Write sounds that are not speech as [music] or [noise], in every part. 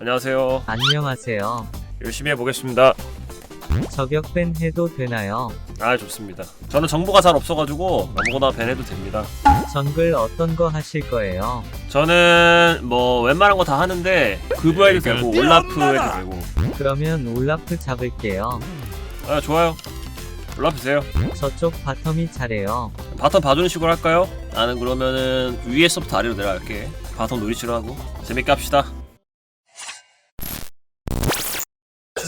안녕하세요. 안녕하세요. 열심히 해보겠습니다. 저격 밴 해도 되나요? 아 좋습니다. 저는 정보가 잘 없어가지고 아무거나 밴해도 됩니다. 정글 어떤 거 하실 거예요? 저는 뭐 웬만한 거 다 하는데 그브해도 되고 올라프 해도 되고 그러면 올라프 잡을게요. 아 좋아요. 올라프세요. 저쪽 바텀이 잘해요. 바텀 봐주는 식으로 할까요? 나는 그러면은 위에서부터 아래로 내려갈게. 바텀 노리치로 하고 재밌게 합시다.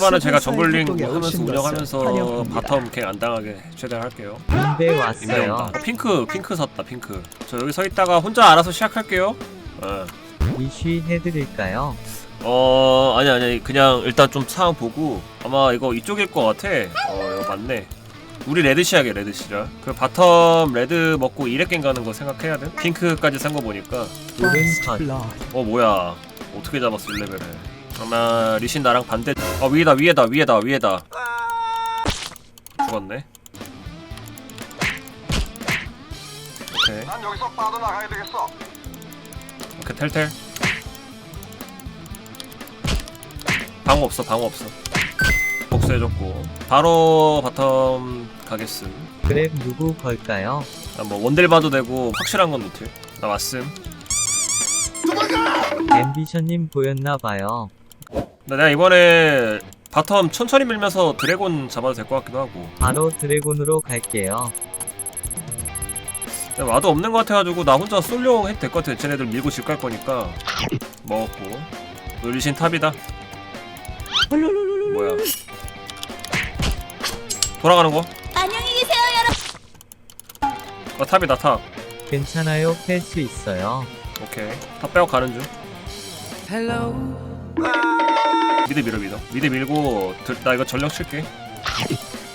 초반에 제가 정글링 뭐 하면서 운영하면서 바텀 갱안 당하게 최대한 할게요. 인베 왔어요. 온다. 어, 핑크 핑크 섰다 핑크. 저 여기 서 있다가 혼자 알아서 시작할게요. 어, 이쉬 해드릴까요? 어 아니 아니 그냥 일단 좀 상황 보고 아마 이거 이쪽일 것 같아. 어 이거 맞네. 우리 레드 시작이야 레드 시작. 그 바텀 레드 먹고 2렙갱 가는 거 생각해야 돼. 핑크까지 산 거 보니까 오른 컷. 어 뭐야 어떻게 잡았어 1레벨을. 아마 리신 나랑 반대. 어 위에다 위에다 위에다 위에다. 죽었네. 오케이. 난 여기서 빠져나가야 되겠어. 오케이 텔텔 방어 없어 방어 없어 복수해줬고 바로 바텀 가겠음 그랩 누구 걸까요? 나뭐 원딜 봐도 되고 확실한 건 노틸 나 왔음 앰비션님 보였나봐요. 내가 이번에 바텀 천천히 밀면서 드래곤 잡아도 될 것 같기도 하고 바로 드래곤으로 갈게요. 근데 와도 없는 것 같아가지고 나 혼자 솔룡 해도 될 것 같아 쟤네들 밀고 집 갈 거니까 먹었고 놀리신 탑이다 뭐야 돌아가는 거? 안녕히 계세요, 여러분. 어 탑이다 탑 괜찮아요. 뺄 수 있어요. 오케이 탑 빼고 가는 중 미드 밀어 미드 미드 밀고 들- 나 이거 전력 칠게.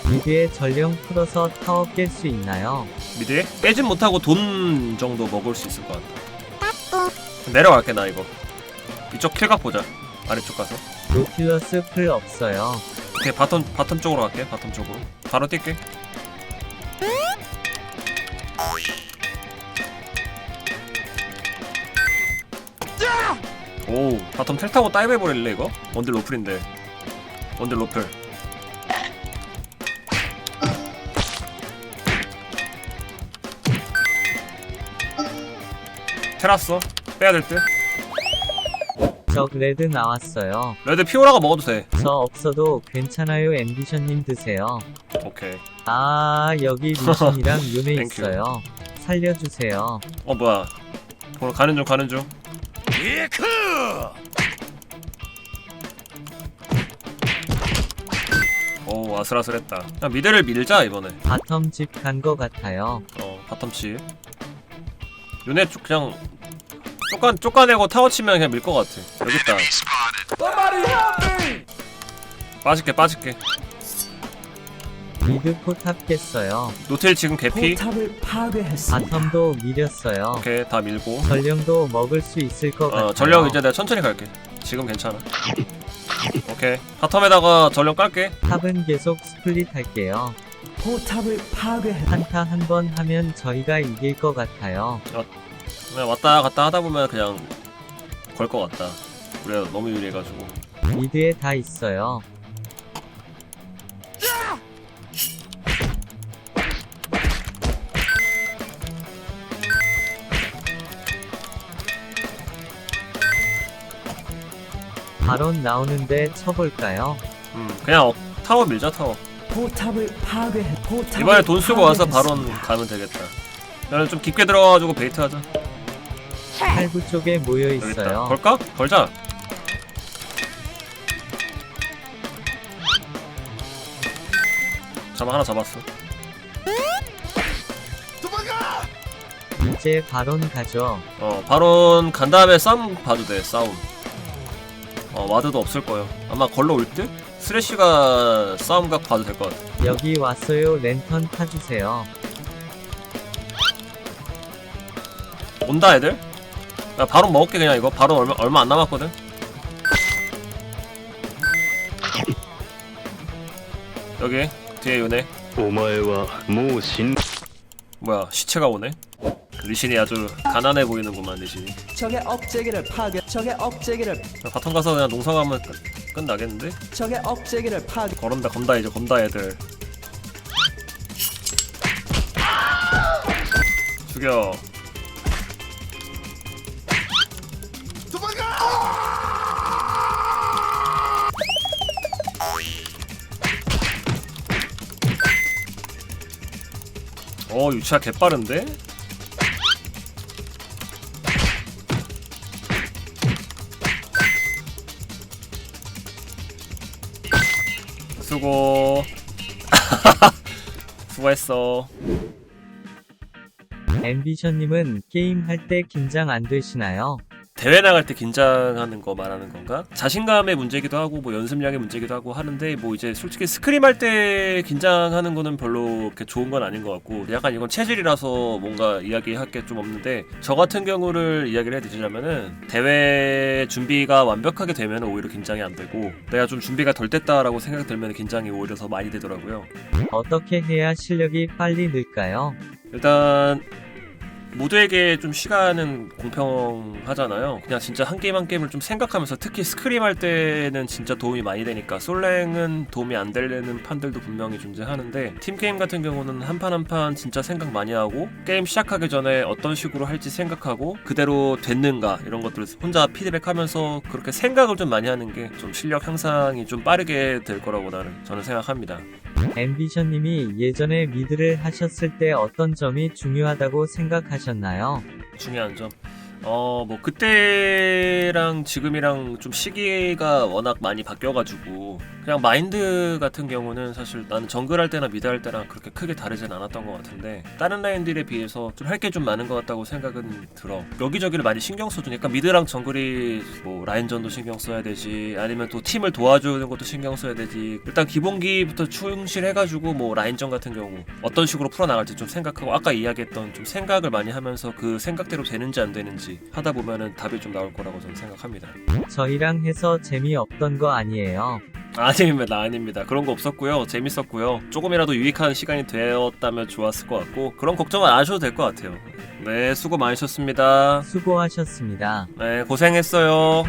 미드에 전령 풀어서 타워 깰 수 있나요? 미드에? 빼진 못하고 돈 정도 먹을 수 있을 것 같아. 내려갈게 나 이거. 이쪽 킬각 보자. 아래쪽 가서. 노틸러스 풀 없어요. 오케이 바텀 바텀 쪽으로 갈게 바텀 쪽으로. 바로 뛸게 오 바텀 텔 타고 다이브 해버릴래 이거? 원딜 로플인데 원딜 로플 테라스 빼야 될듯 적 레드 나왔어요. 레드 피오라가 먹어도 돼 저 없어도 괜찮아요. 앰비션님 드세요. 오케이 아 여기 루신이랑 요네 땡큐. 있어요. 살려주세요. 어 뭐야 오늘 가는 중 가는 중 오 아슬아슬했다. 그냥 미드를 밀자 이번에. 바텀 집 간 거 같아요. 어 바텀치 요네 쪽 그냥 쪼까, 쪼까내고 타워 치면 그냥 밀 것 같아. 여기 있다. 빠질게 빠질게 미드 포탑 깼어요. 노틸 지금 개피 포탑을 파괴했습니다. 바텀도 밀렸어요. 오케이 다 밀고 전령도 먹을 수 있을 것 같아요. 어 전력 이제 내가 천천히 갈게 지금 괜찮아 오케이 바텀에다가 전력 깔게 탑은 계속 스플릿 할게요. 포탑을 파괴했. 한타 한 번 하면 저희가 이길 것 같아요. 그냥 왔다 갔다 하다 보면 그냥 걸 것 같다 우리가 너무 유리해가지고 미드에 다 있어요. 바론 나오는데 쳐볼까요? 음 그냥 어, 타워 밀자 타워 포탑을 파괴했. 포탑을 이번에 돈 쓰고 와서 바론 파괴했습니다. 가면 되겠다 나는 좀 깊게 들어가가지고 베이트 하자 팔구 쪽에 모여 있어요. 걸까? 걸자 잠 하나 잡았어 이제 바론 가죠. 어 바론 간 다음에 싸움 봐도 돼 싸움 어 와드도 없을 거예요 아마 걸러 올 듯? 스레쉬가 싸움각 봐도 될 것 같아 여기 왔어요. 랜턴 타주세요. 온다 애들? 야 바론 먹을게 그냥 이거 바론 얼마, 얼마 안 남았거든 여기 뒤에 요네 お前はもう死ん 뭐야 시체가 오네 리신이 아주 가난해 보이는구만 리신이 적의 억제기를 파괴 적의 억제기를 바텀 가서 그냥 농성하면 끝, 끝나겠는데? 적의 억제기를 파괴 걸은다 건다 이제 건다 애들 죽여 어 유치아 개빠른데? 수고 [laughs] 수고했어 앰비션님은 게임 할 때 긴장 안 되시나요? 대회 나갈 때 긴장하는 거 말하는 건가? 자신감의 문제기도 하고 뭐 연습량의 문제기도 하고 하는데 뭐 이제 솔직히 스크림 할 때 긴장하는 거는 별로 그렇게 좋은 건 아닌 것 같고 약간 이건 체질이라서 뭔가 이야기할 게 좀 없는데 저 같은 경우를 이야기를 해드리자면은 대회 준비가 완벽하게 되면 오히려 긴장이 안 되고 내가 좀 준비가 덜 됐다라고 생각 들면 긴장이 오히려 더 많이 되더라고요. 어떻게 해야 실력이 빨리 늘까요? 일단 모두에게 좀 시간은 공평하잖아요. 그냥 진짜 한 게임 한 게임을 좀 생각하면서 특히 스크림 할 때는 진짜 도움이 많이 되니까 솔랭은 도움이 안 되는 판들도 분명히 존재하는데 팀 게임 같은 경우는 한 판 한 판 진짜 생각 많이 하고 게임 시작하기 전에 어떤 식으로 할지 생각하고 그대로 됐는가 이런 것들을 혼자 피드백하면서 그렇게 생각을 좀 많이 하는 게 좀 실력 향상이 좀 빠르게 될 거라고 나는 저는 생각합니다. 앰비션님이 예전에 미드를 하셨을 때 어떤 점이 중요하다고 생각하셨나요? 중요한 점. 어, 뭐, 그때랑 지금이랑 좀 시기가 워낙 많이 바뀌어가지고, 그냥 마인드 같은 경우는 사실 나는 정글 할 때나 미드 할 때랑 그렇게 크게 다르진 않았던 것 같은데, 다른 라인들에 비해서 좀 할 게 좀 많은 것 같다고 생각은 들어. 여기저기를 많이 신경 써주니까 미드랑 정글이 뭐, 라인전도 신경 써야 되지, 아니면 또 팀을 도와주는 것도 신경 써야 되지, 일단 기본기부터 충실해가지고, 뭐, 라인전 같은 경우, 어떤 식으로 풀어나갈지 좀 생각하고, 아까 이야기했던 좀 생각을 많이 하면서 그 생각대로 되는지 안 되는지 하다 보면은 답이 좀 나올 거라고 저는 생각합니다. 저희랑 해서 재미없던 거 아니에요. 아닙니다, 아닙니다. 그런 거 없었고요. 재밌었고요. 조금이라도 유익한 시간이 되었다면 좋았을 것 같고 그런 걱정은 안 하셔도 될 것 같아요. 네, 수고 많으셨습니다. 수고하셨습니다. 네, 고생했어요.